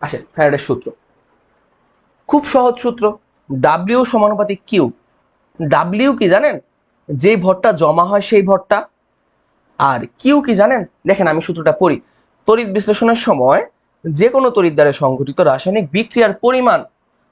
আসেন, ফ্যারাডের সূত্র। খুব সহজ সূত্র ডাব্লিউ সমানুপাতিক কিউ ডাব্লিউ কি জানেন? যে ভরটা জমা হয় সেই ভরটা, আর কিউ কি জানেন? দেখেন আমি সূত্রটা পড়ি। তড়িৎ বিশ্লেষণের সময় যে কোনো তড়িৎ দ্বারে সংঘটিত রাসায়নিক বিক্রিয়ার পরিমাণ,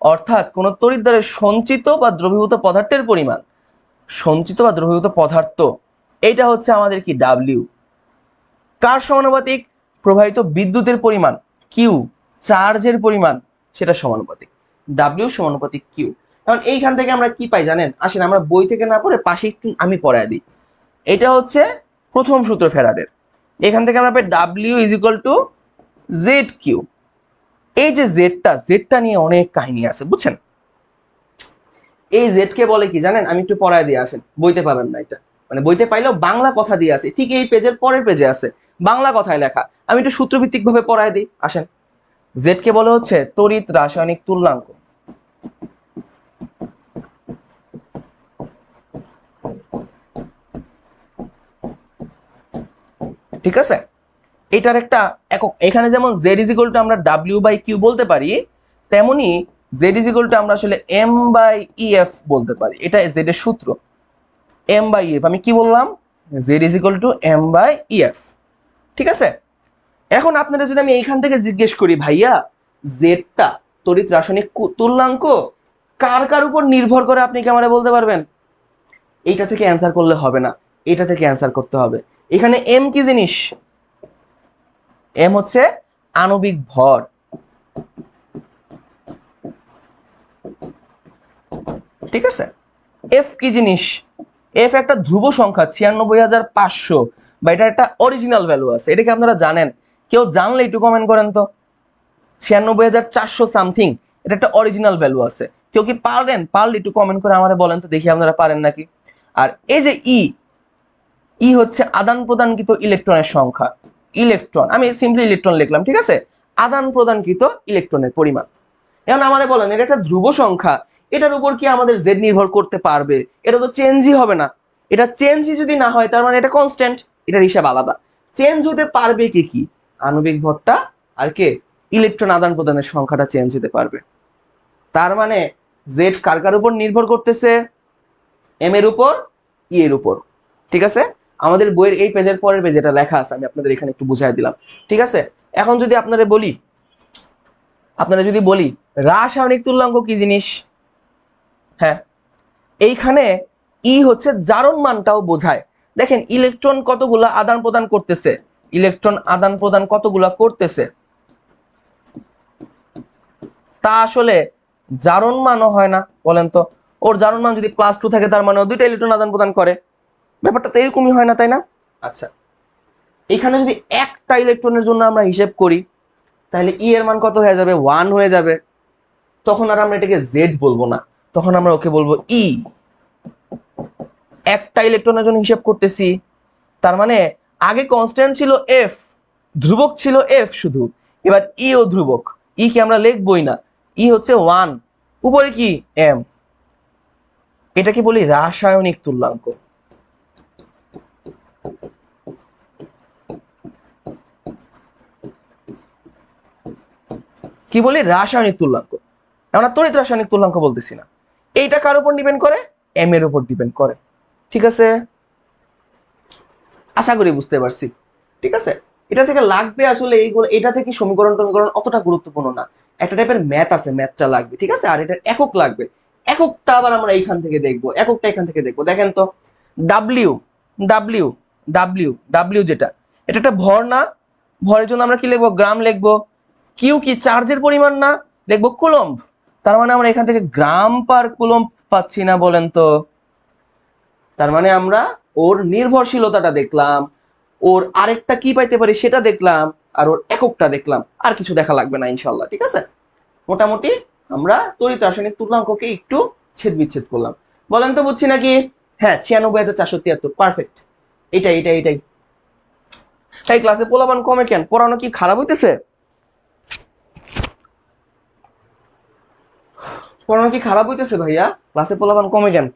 অর্থাৎ কোনো তড়িৎ সঞ্চিত বা দ্রবীভূত পদার্থের পরিমাণ, সঞ্চিত বা দ্রবীভূত পদার্থ, এটা হচ্ছে আমাদের কি ডাব্লিউ কার সমানুপাতিক? প্রবাহিত বিদ্যুতের পরিমাণ কিউ চার্জের পরিমাণ সেটা সমানুপাতিক। ডাব্লিউ সমানুপাতিক কিউ কারণ এইখান থেকে আমরা কি পাই জানেন? আসেন, আমরা বই থেকে না পড়ে পাশে একটু আমি পড়ায় দিই। এটা হচ্ছে প্রথম সূত্র ফেরাডের এখান থেকে আমরা পাই W is equal to Z Q এই যে জেডটা জেডটা নিয়ে অনেক কাহিনী আছে, বুঝছেন? এই জেডকে বলে কি জানেন? আমি একটু পড়ায় দিয়ে আসেন। বইতে পাবেন না এটা। মানে বইতে পাইলেও বাংলা কথা দিয়ে আছে। ঠিক এই পেজের পরের পেজে আছে। বাংলা কথায় লেখা। আমি একটু সূত্রভিত্তিক ভাবে পড়ায় দিই, আসেন। জেড কে বলে হচ্ছে তড়িৎ রাসায়নিক তুল্যাঙ্ক। ঠিক আছে? এটার একটা একক, এখানে যেমন জেড ইজ টু আমরা ডাব্লিউ বাই কিউ বলতে পারি, তেমনি জেড ইজ টু আমরা আসলে এম বাই ইএফ বলতে পারি। এটা জেড এর সূত্র। এম বাই ইএফ আমি কি বললাম? Z is to M by E F ঠিক আছে? এখন আপনারা যদি আমি এইখান থেকে জিজ্ঞেস করি, ভাইয়া জেডটা তড়িৎ রাসায়নিক তুল্যাঙ্ক কার কার উপর নির্ভর করে আপনি কি আমারে বলতে পারবেন? এইটা থেকে অ্যান্সার করলে হবে না। এটা থেকে অ্যান্সার করতে হবে। এখানে এম কি জিনিস? এম হচ্ছে আণবিক ভর। ঠিক আছে? এফ কি জিনিস? এফ একটা ধ্রুব সংখ্যা, ছিয়ানব্বই হাজার পাঁচশো, বা এটা একটা অরিজিনাল ভ্যালু আছে। এটা কি আপনারা জানেন? কেউ জানলে একটু কমেন্ট করেন তো। ছিয়ানব্বই হাজার চারশো সামথিং এটা একটা অরিজিনাল ভ্যালু আছে। কেউ কি পারেন? পারলে একটু কমেন্ট করে আমারে বলেন তো, দেখি আপনারা পারেন নাকি। আর এই যে ই ই হচ্ছে আদান প্রদানকৃত ইলেকট্রনের সংখ্যা। ইলেকট্রন আমি সিম্পলি ইলেকট্রন লিখলাম, ঠিক আছে? আদান প্রদানকৃত ইলেকট্রনের পরিমাণ। এখন আমারে বলেন, এটা একটা ধ্রুব সংখ্যা, এটার উপর কি আমাদের জেড নির্ভর করতে পারবে? এটা তো চেঞ্জই হবে না। এটা চেঞ্জই যদি না হয়, তার মানে এটা কনস্ট্যান্ট এটার হিসাব আলাদা। চেঞ্জ হতে পারবে কি কি? আণবিক ভরটা আর কে ইলেকট্রন আদান প্রদানের সংখ্যাটা চেঞ্জ হতে পারবে। তার মানে জেড কার কার উপর নির্ভর করতেছে? এম এর উপর ই এর উপর। ঠিক আছে? আমাদের বইয়ের এই পেজের পরের পেজে এটা লেখা আছে, আমি আপনাদের এখানে একটু বুঝাই দিলাম। ঠিক আছে? এখন যদি আপনারা বলি, আপনারা যদি বলি, রাসায়নিক তুল্যাঙ্ক কি জিনিস? হ্যাঁ এইখানে ই হচ্ছে জারণ মানটাও বোঝায়। দেখেন ইলেকট্রন কতগুলা আদান প্রদান করতেছে? ইলেকট্রন আদান প্রদান কতগুলা করতেছে? তা আসলে জারণ মানও হয় না বলেন তো। ওর জারণ মান যদি প্লাস টু থাকে তার মানে ও দুইটা ইলেকট্রন আদান প্রদান করে। ব্যাপারটা তো এরকমই হয় না তাই না? আচ্ছা। এখানে যদি একটা ইলেকট্রনের জন্য আমরা হিসেব করি তাহলে ই এর মান কত হয়ে যাবে? ওয়ান হয়ে যাবে। তখন আর আমরা এটাকে জেড বলব না। তখন আমরা ওকে বলব ই একটা ইলেকট্রনের জন্য হিসেব করতেছি। তার মানে আগে কনস্ট্যান্ট ছিল এফ ধ্রুবক ছিল এফ শুধু। এবার ই ও ধ্রুবক। ই কি আমরা লিখবই না। ই হচ্ছে ওয়ান উপরে কি? এম এটাকে বলি রাসায়নিক তুল্যাঙ্ক। কি বলি? রাসায়নিক তুল্যাঙ্ক। আমরা তড়িৎ রাসায়নিক তুল্যাঙ্ক বলতেছি না। এইটা কার উপর ডিপেন্ড করে? এম এর উপর ডিপেন্ড করে। ঠিক আছে? আশা করি বুঝতে পারছি। ঠিক আছে? এটা থেকে লাগবে আসলে এইগুলো এটা থেকে সমীকরণ টমীকরণ অতটা গুরুত্বপূর্ণ না। একটা টাইপের ম্যাথ আছে ম্যাথটা লাগবে, ঠিক আছে? আর এটার একক লাগবে। এককটা আবার আমরা এইখান থেকে দেখব, এককটা এখান থেকে দেখব। দেখেন তো ডাব্লিউ ডাব্লিউ ডাব্লিউ ডাব্লিউ যেটা, এটা একটা ভর না। ভরের জন্য আমরা কি লিখব? গ্রাম লিখব। কিউ কি চার্জের পরিমাণ না? লিখব কুলম্ব। তার মানে আমরা এখান থেকে গ্রাম পার কুলম্ব পাচ্ছি না বলেন তো। তার মানে আমরা ওর নির্ভরশীলতাটা দেখলাম, ওর আরেকটা কি পাইতে পারি সেটা দেখলাম, আর ওর এককটা দেখলাম, আর কিছু দেখা লাগবে না ইনশাল্লাহ ঠিক আছে? মোটামুটি আমরা তড়িৎ রাসায়নিক তুল্যাঙ্ককে একটু ছেদ বিচ্ছেদ করলাম। বলেন তো, বুঝছি নাকি? হ্যাঁ ছিয়ানব্বই হাজার চারশো তিয়াত্তর পারফেক্ট এটাই এটাই এটাই। তাই ক্লাসে পোলাবান কমে কেন? পড়ানো কি খারাপ হইতেছে? পড়ানো কি খারাপ হইতেছে ভাইয়া? ক্লাসে পোলাবান কমে কেন?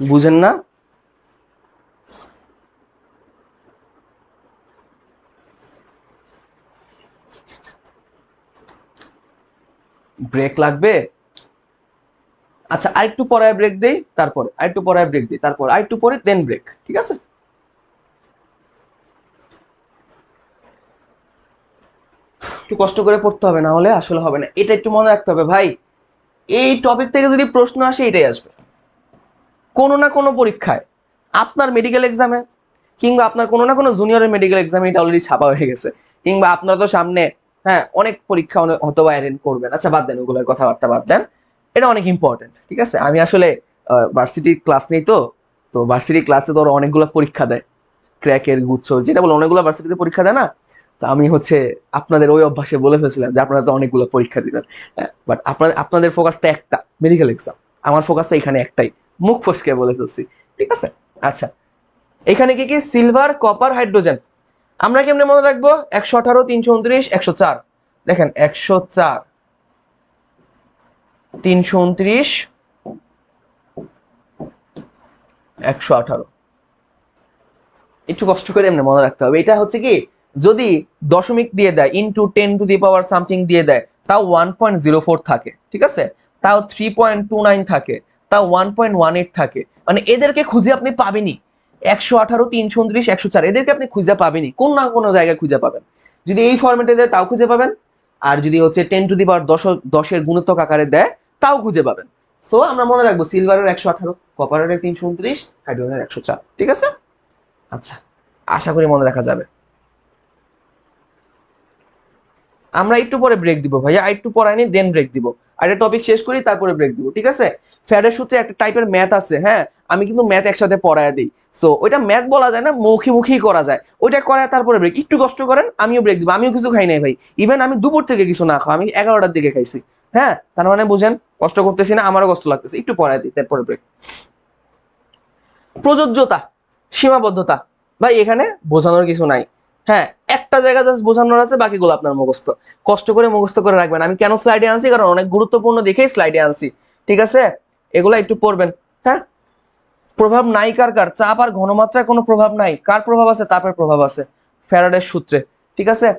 বুঝেন না? ব্রেক লাগবে? আচ্ছা আরেকটু পরে ব্রেক দেই, তারপরে, আরেকটু পরে ব্রেক দিই, তারপর, আরেকটু পরে দেন ব্রেক ঠিক আছে? একটু কষ্ট করে পড়তে হবে, না হলে আসলে হবে না। এটা একটু মনে রাখতে হবে, ভাই। এই টপিক থেকে যদি প্রশ্ন আসে, এটাই আসবে। কোনো না কোনো পরীক্ষায় আপনার মেডিকেল এক্সামে কিংবা আপনার কোনো না কোনো জুনিয়রের মেডিকেল এক্সামে এটা অলরেডি ছাপা হয়ে গেছে। কিংবা আপনারা তো সামনে হ্যাঁ অনেক পরীক্ষা হয়তো বা অ্যাটেন্ড করবেন। আচ্ছা বাদ দেন ওগুলোর কথাবার্তা বাদ দেন। এটা অনেক ইম্পর্টেন্ট ঠিক আছে? আমি আসলে ভার্সিটির ক্লাস নেই তো তো ভার্সিটি ক্লাসে তো ওরা অনেকগুলো পরীক্ষা দেয়। ক্র্যাকের গুচ্ছ, যেটা বলে অনেকগুলো ভার্সিটিতে পরীক্ষা দেয় না? তো আমি হচ্ছে আপনাদের ওই অভ্যাসে বলে ফেলছিলাম যে আপনারা তো অনেকগুলো পরীক্ষা দিবেন। হ্যাঁ বাট আপনাদের আপনাদের ফোকাসটা একটা মেডিকেল এক্সাম আমার ফোকাসটা এখানে একটাই। মুখ ফসকে বলে ফেলছি। ঠিক আছে? আচ্ছা। এখানে কি কি? Silver, copper, hydrogen. আমরা কেমনে মনে রাখব? একশো আঠারো, তিনশো উনত্রিশ, একশো চার। দেখেন, একশো চার, তিনশো উনত্রিশ, একশো আঠারো। একটু কষ্ট করে এমনি মনে রাখতে হবে। এটা হচ্ছে কি? যদি দশমিক দিয়ে দেয় into ten to the power something দিয়ে দেয়, তাও ওয়ান পয়েন্ট জিরো ফোর থাকে। ঠিক আছে? তাও থ্রি পয়েন্ট টু নাইন থাকে। তাও ওয়ান থাকে। মানে এদেরকে খুঁজে আপনি পাবেনই। একশো আঠারো, তিনশো উনত্রিশ, একশো চার, এদেরকে আপনি খুঁজে পাবেনই। কোন না কোনো জায়গায় খুঁজে পাবেন। যদি এই ফর্মেটে দেয়, তাও খুঁজে পাবেন। আর যদি হচ্ছে টেন টু দি পাওয়ার দশ, দশের গুণিতক আকারে দেয়, তাও খুঁজে পাবেন। সো আমরা মনে রাখব সিলভারের একশো আঠারো কপারের তিনশো উনত্রিশ হাইড্রোজেনের একশো চার। ঠিক আছে? আচ্ছা আশা করি মনে রাখা যাবে। আমরা একটু পরে ব্রেক দিব ভাইয়া। একটু পরে আনি দেন ব্রেক দিব। একটা টপিক শেষ করি, তারপরে ব্রেক দিব, ঠিক আছে? ফ্যাডের সূত্রে একটা টাইপের ম্যাথ আছে হ্যাঁ? আমি কিন্তু ম্যাথ একসাথে পড়ায় দিই। সো ওইটা ম্যাথ বলা যায় না মুখে মুখেই করা যায়। ওইটা করায় তারপরে ব্রেক একটু কষ্ট করেন, আমিও ব্রেক দিব। আমিও কিছু খাই নাই ভাই। ইভেন আমি দুপুর থেকে কিছু না খাও, আমি এগারোটার দিকে খাইছি হ্যাঁ? তার মানে বুঝেন, কষ্ট করতেছি না, আমারও কষ্ট লাগতেছে। একটু পড়ায় দিই, তারপরে ব্রেক প্রযোজ্যতা, সীমাবদ্ধতা। ভাই, এখানে বোঝানোর কিছু নাই। হ্যাঁ একটা জায়গা জাস্ট বোঝানোর আছে, বাকিগুলো আপনার মুখস্থ। কষ্ট করে মুখস্থ করে রাখবেন। আমি কেন স্লাইডে আনছি? কারণ অনেক গুরুত্বপূর্ণ দেখেই স্লাইডে আনছি। ঠিক আছে? এগুলো একটু পড়বেন। হ্যাঁ? প্রভাব নাই কার কার? চাপ আর ঘনমাত্রায় কোনো প্রভাব নাই। কার প্রভাব আছে? তাপের প্রভাব আছে। ফ্যারাডের সূত্রে। ঠিক আছে?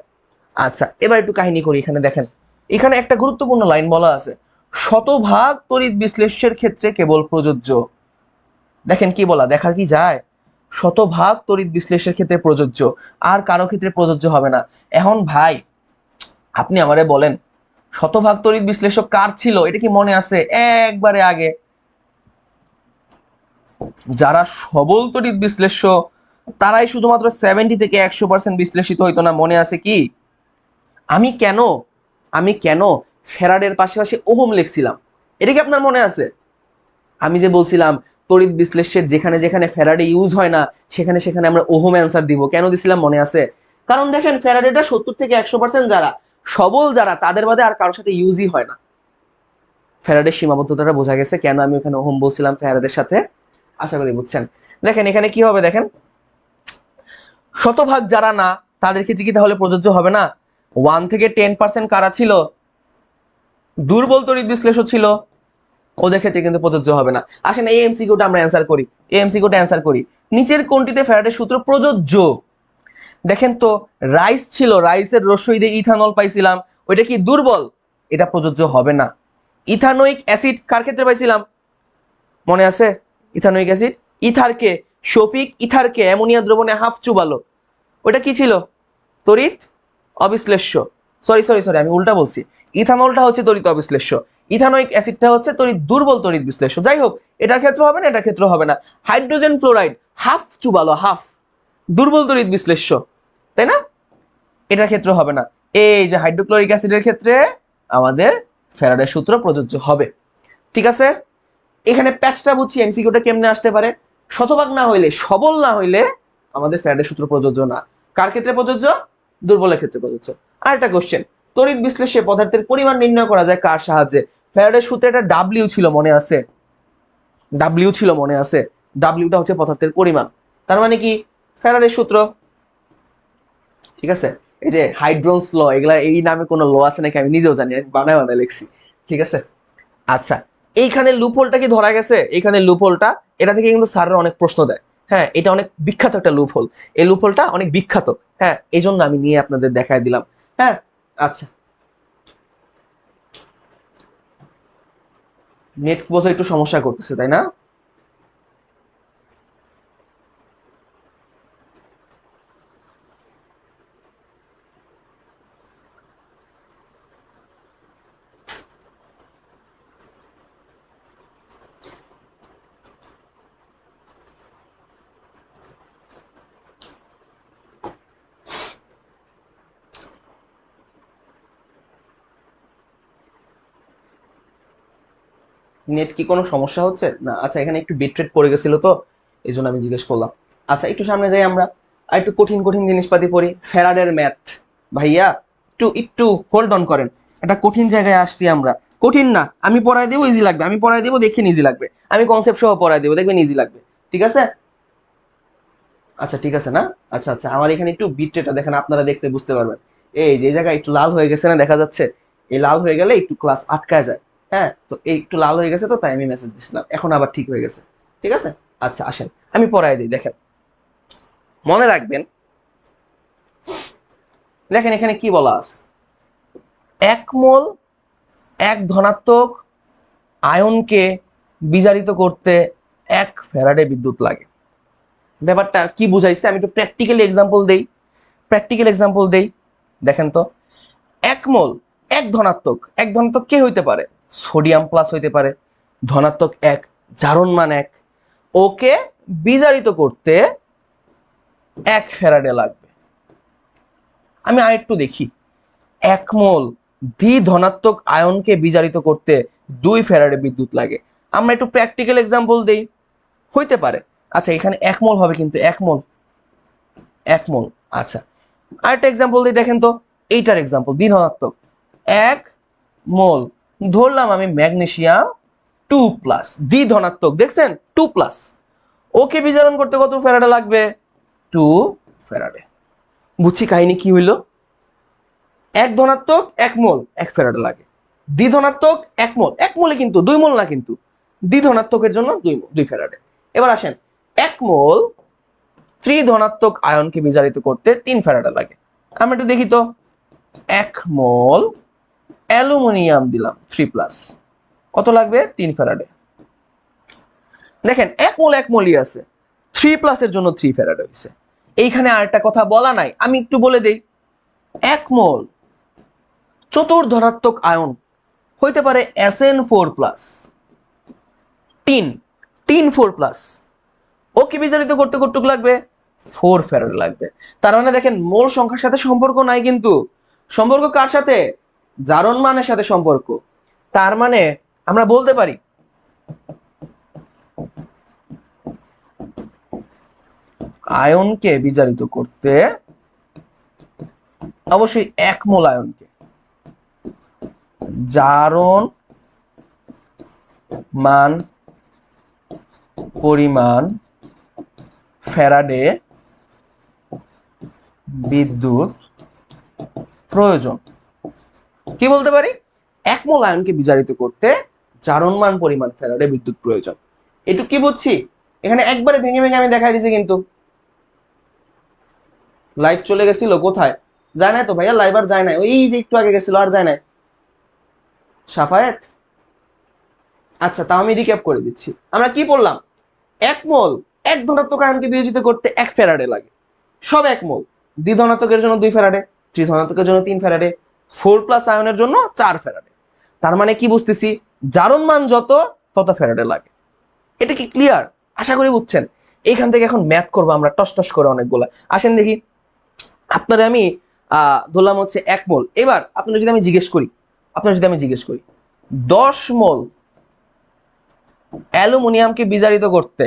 আচ্ছা এবার একটু কাহিনী করি, এখানে দেখেন। এখানে একটা গুরুত্বপূর্ণ লাইন বলা আছে। শতভাগ তড়িৎ বিশ্লেষের ক্ষেত্রে কেবল প্রযোজ্য। দেখেন কি বলা, দেখা কি যায়? শতভাগ তড়িৎ বিশ্লেষের ক্ষেত্রে প্রযোজ্য, আর কারও ক্ষেত্রে প্রযোজ্য হবে না। এখন ভাই, আপনি আমারে বলেন, শতভাগ তড়িৎ বিশ্লেষক কার ছিল? এটা কি মনে আছে? একবারে আগে। যারা সবল তড়িৎ বিশ্লেষ্য তারাই শুধুমাত্র সেভেন্টি থেকে একশো পার্সেন্ট বিশ্লেষিত হইতো না, মনে আছে কি? আমি কেন আমি কেন ফেরাডের পাশাপাশি ওহম লিখছিলাম? এটা কি আপনার মনে আছে? আমি যে বলছিলাম তড়িৎ বিশ্লেষের যেখানে যেখানে ফেরাডে ইউজ হয় না, সেখানে সেখানে আমরা ওহম অ্যান্সার দিব। কেন দিছিলাম মনে আছে? কারণ দেখেন ফেরাডেটা সত্তর থেকে একশো পার্সেন্ট যারা, সবল যারা, তাদের বাদে আর কারোর সাথে ইউজই হয় না। ফেরাডের সীমাবদ্ধতাটা বোঝা গেছে, কেন আমি ওখানে ওহম বলছিলাম ফেরাডের সাথে? আশা করি বুঝছেন। দেখেন, এখানে কি হবে দেখেন? শতভাগ যারা না, তাদের ক্ষেত্রে কি তাহলে প্রযোজ্য হবে না? ওয়ান থেকে টেন পার্সেন্ট কারা ছিল? দুর্বল তড়িৎ বিশ্লেষণ ছিল। ওদের ক্ষেত্রে কিন্তু প্রযোজ্য হবে না। আসেন, এই এমসিকিউটা আমরা অ্যান্সার করি। এই এমসিকিউটা অ্যান্সার করি। নিচের কোনটিতে ফ্যারাডের সূত্র প্রযোজ্য? দেখেন তো রাইস ছিল রাইসের রসই দিয়ে ইথানল পাইছিলাম। ওইটা কি দুর্বল? এটা প্রযোজ্য হবে না। ইথানোইক অ্যাসিড কার ক্ষেত্রে পাইছিলাম? মনে আছে? Ethanoic acid? ইথারকে, শফিক ইথারকে অ্যামোনিয়া দ্রবণে হাফ চুবালো। ওটা কি ছিল? তড়িৎ অবিশ্লেষ্য। সরি সরি সরি আমি উল্টা বলছি। ইথানলটা হচ্ছে তড়িৎ অবিশ্লেষ্য। ইথানোইক অ্যাসিডটা হচ্ছে তড়িৎ দুর্বল তড়িৎ বিশ্লেষ্য যাই হোক, এটার ক্ষেত্রে হবে না, এটার ক্ষেত্রে হবে না। হাইড্রোজেন ফ্লোরাইড, হাফ চুবালো, হাফ দুর্বল তড়িৎ বিশ্লেষ্য, তাই না? এটার ক্ষেত্রে হবে না। এই যে হাইড্রোক্লোরিক অ্যাসিডের ক্ষেত্রে আমাদের ফেরাডের সূত্র প্রযোজ্য হবে। ঠিক আছে? এখানে প্যাচটা বুঝছি এমসিকিউটা কেমনে আসতে পারে? শতভাগ না হইলে, সবল না হইলে আমাদের ফ্যারাডের সূত্র প্রযোজ্য না। কার ক্ষেত্রে প্রযোজ্য? দুর্বলের ক্ষেত্রে প্রযোজ্য। আর একটা কোশ্চেন তড়িৎ বিশ্লেষে পদার্থের পরিমাণ নির্ণয় করা যায় কার সাহায্যে? ফ্যারাডের সূত্রে একটা ডাব্লিউ ছিল মনে আছে। ডাব্লিউ ছিল মনে আছে। ডাব্লিউটা হচ্ছে পদার্থের পরিমাণ। তার মানে কি? ফ্যারাডের সূত্র। ঠিক আছে? এই যে হাইড্রোনস ল এগুলা এই নামে কোনো ল আছে নাকি? আমি নিজেও জানি বানায় বানায় লিখছি। ঠিক আছে? আচ্ছা এইখানে লুপহোলটা কি ধরা গেছে? এইখানে লুপহোলটা এটা থেকে কিন্তু স্যাররা অনেক প্রশ্ন দেয়। হ্যাঁ এটা অনেক বিখ্যাত একটা লুপহোল এই লুপহোলটা অনেক বিখ্যাত। হ্যাঁ এই জন্য আমি নিয়ে আপনাদের দেখায় দিলাম। হ্যাঁ আচ্ছা। নেট বোধহয় একটু সমস্যা করতেছে তাই না? নেট কি কোনো সমস্যা হচ্ছে? না আচ্ছা এখানে একটু বিট্রেট পড়ে গেছিল তো এই জন্য আমি জিজ্ঞেস করলাম। আচ্ছা একটু সামনে যাই আমরা, আর একটু কঠিন কঠিন জিনিসপাতি পড়ি। ফেরাডের ম্যাথ। ভাইয়া, একটু একটু হোল্ড অন করেন। একটা কঠিন জায়গায় আসছি আমরা। কঠিন না, আমি পড়াই দেবো ইজি লাগবে। আমি পড়াই দেবো দেখেন ইজি লাগবে। আমি কনসেপ্ট সহ পড়াই দেবো, দেখবেন ইজি লাগবে। ঠিক আছে? আচ্ছা ঠিক আছে না? আচ্ছা আচ্ছা আমার এখানে একটু বিট্রেটা দেখেন, আপনারা দেখতে বুঝতে পারবেন। এই যে জায়গায় একটু লাল হয়ে গেছে না, দেখা যাচ্ছে? এই লাল হয়ে গেলে একটু ক্লাস আটকায় যায়। হ্যাঁ তো একটু লাল হয়ে গেছে তো, তাই আমি মেসেজ দিছিলাম। এখন আবার ঠিক হয়ে গেছে। ঠিক আছে? আচ্ছা আসেন। আমি পড়াই দিই, দেখেন। মনে রাখবেন, দেখেন এখানে কি বলা আছে? এক মোল, এক ধনাত্মক আয়নকে বিজারিত করতে এক ফ্যারাডে বিদ্যুৎ লাগে। ব্যাপারটা কি বুঝাইছে? আমি একটু প্র্যাকটিক্যালি এক্সাম্পল দেই। প্র্যাকটিক্যাল এক্সাম্পল দেই। দেখেন তো। এক মোল, এক ধনাত্মক এক ধনাত্মক কে হইতে পারে? সোডিয়াম প্লাস হইতে পারে, ধনাত্মক এক জারণ মান এক। ওকে বিজারিত করতে এক ফেরাডে লাগবে। আমি আরেকটু দেখি। এক মোল দ্বি ধনাত্মক আয়নকে বিজারিত করতে দুই ফেরাডে বিদ্যুৎ লাগে। আমরা একটু প্র্যাকটিক্যাল এক্সাম্পল দেই। হইতে পারে। আচ্ছা এখানে এক মোল হবে কিন্তু এক মোল। এক মোল আচ্ছা। আরেকটা এক্সাম্পল দিই, দেখেন তো। এইটার এক্সাম্পল দ্বি ধনাত্মক এক মোল ধরলাম আমি ম্যাগনেশিয়াম টু প্লাস দ্বি ধনাত্মক, দেখছেন? Two plus. ওকে বিজারণ করতে কত ফেরাডে লাগবে? Two faraday. বুঝছি কাহিনী কি হইল? এক ধনাত্মক, এক মোল, এক ফেরাডে লাগে। দ্বি ধনাত্মক, এক মোল। এক মোলে কিন্তু, দুই মোল না কিন্তু। দ্বি ধনাত্মকের জন্য দুই দুই ফেরাডে। এবার আসেন, এক মোল ত্রি ধনাত্মক আয়নকে বিজারিত করতে তিন ফেরাডে লাগে। আমরা একটু দেখি তো। এক মোল অ্যালুমিনিয়াম দিলাম থ্রি প্লাস কত লাগবে? তিন ফেরাডে দেখেন, এক মোল, এক মোলই আছে। থ্রি প্লাসের জন্য থ্রি ফেরাডে হয়েছে। এইখানে আরেকটা কথা বলা নাই, আমি একটু বলে দেই। এক মোল চতুর্ধনাত্মক আয়ন হইতে পারে S N four plus tin tin four plus ওকে বিচারিত করতে কতটুক লাগবে? ফোর ফেরাড লাগবে। তার মানে দেখেন, মোল সংখ্যার সাথে সম্পর্ক নাই কিন্তু। সম্পর্ক কার সাথে? জারণ মানের সাথে সম্পর্ক। তার মানে আমরা বলতে পারি, আয়নকে বিজারিত করতে অবশ্যই এক মোল আয়নকে। জারণ মান, পরিমাণ, ফ্যারাডে বিদ্যুৎ প্রয়োজন। কি বলতে পারি? এক মোল আয়নকে বিজারিত করতে জারণমান পরিমাণ ফ্যারাডে বিদ্যুৎ প্রয়োজন। এটুকু কি বুঝছি? এখানে একবারে ভেঙে ভেঙে আমি দেখাই দিছি কিন্তু। লাইভ চলে গেছিল, কোথায়? যায় না তো ভাইয়া লাইভ আর যায় না ওই যে একটু আগে গেছিল, আর যায় না সাফায়েত? আচ্ছা তাও আমি রিক্যাপ করে দিচ্ছি। আমরা কি বললাম এক মোল এক ধনাত্মক আয়নকে বিয়োজিত করতে এক ফেরাডে লাগে। সব এক মোল দ্বি ধনাত্মকের জন্য দুই ফেরাডে, ত্রি ধনাত্মকের জন্য তিন ফেরাডে ফোর প্লাস আয়নের জন্য চার ফেরাডে তার মানে কি বুঝতেছি? জারণ মান যত, তত ফেরাডে লাগে। এটা কি ক্লিয়ার আশা করি বুঝছেন। এইখান থেকে এখন ম্যাথ করব আমরা, টস টস করে অনেকগুলা। আসেন দেখি। আপনারা আমি ধরলাম হচ্ছে এক মোল। এবার আপনার যদি আমি জিজ্ঞেস করি, আপনার যদি আমি জিজ্ঞেস করি, দশ মোল অ্যালুমিনিয়ামকে বিজারিত করতে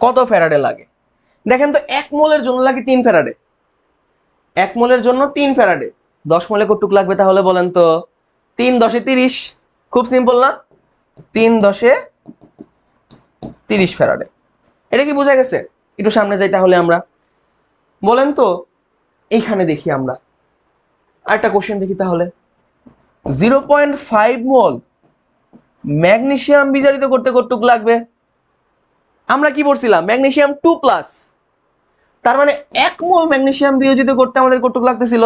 কত ফ্যারাডে লাগে? দেখেন তো, এক মোলের জন্য লাগে তিন ফ্যারাডে। এক মোলের জন্য তিন ফ্যারাডে। দশ মোলে কটুক লাগবে তাহলে বলেন তো? তিন দশে তিরিশ। খুব সিম্পল না? তিন দশে তিরিশ ফ্যারাডে। এটা কি বোঝা গেছে? একটু সামনে যাই তাহলে আমরা। বলেন তো, এইখানে দেখি আমরা। আরেকটা কোশ্চেন দেখি তাহলে। Zero point five mole magnesium বিজারিত করতে কতটুক লাগবে? আমরা কি পড়ছিলাম? Magnesium two plus. তার মানে এক মোল ম্যাগনেশিয়াম বিয়োজিত করতে আমাদের কতটুকু লাগতেছিল?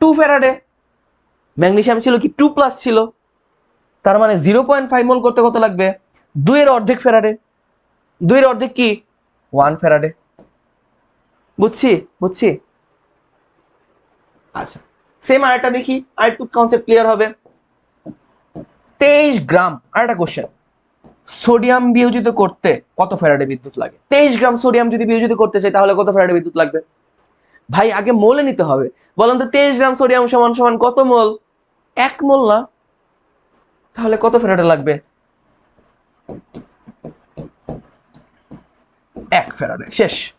টু ফেরাডে ম্যাগনেশিয়াম ছিল কি? টু প্লাস ছিল। তার মানে জিরো পয়েন্ট ফাইভ মোল করতে কত লাগবে? দুইয়ের অর্ধেক ফেরাডে দুইয়ের অর্ধেক কি? ওয়ান ফেরাডে বুঝছি? বুঝছি? আচ্ছা। সেম আরেকটা দেখি। আর একটু কনসেপ্ট ক্লিয়ার হবে। তেইশ গ্রাম। আরেকটা কোশ্চেন সোডিয়াম বিয়োজিত করতে কত ফেরাডে বিদ্যুৎ লাগে? তেইশ গ্রাম সোডিয়াম যদি বিয়োজিত করতে চাই, তাহলে কত ফেরাডে বিদ্যুৎ লাগবে? ভাই, আগে মোলে নিতে হবে। বলেন তো তেইশ গ্রাম সোডিয়াম সমান সমান কত মোল? এক মোল না? তাহলে কত ফেরাডে লাগবে? এক ফেরাডে। শেষ।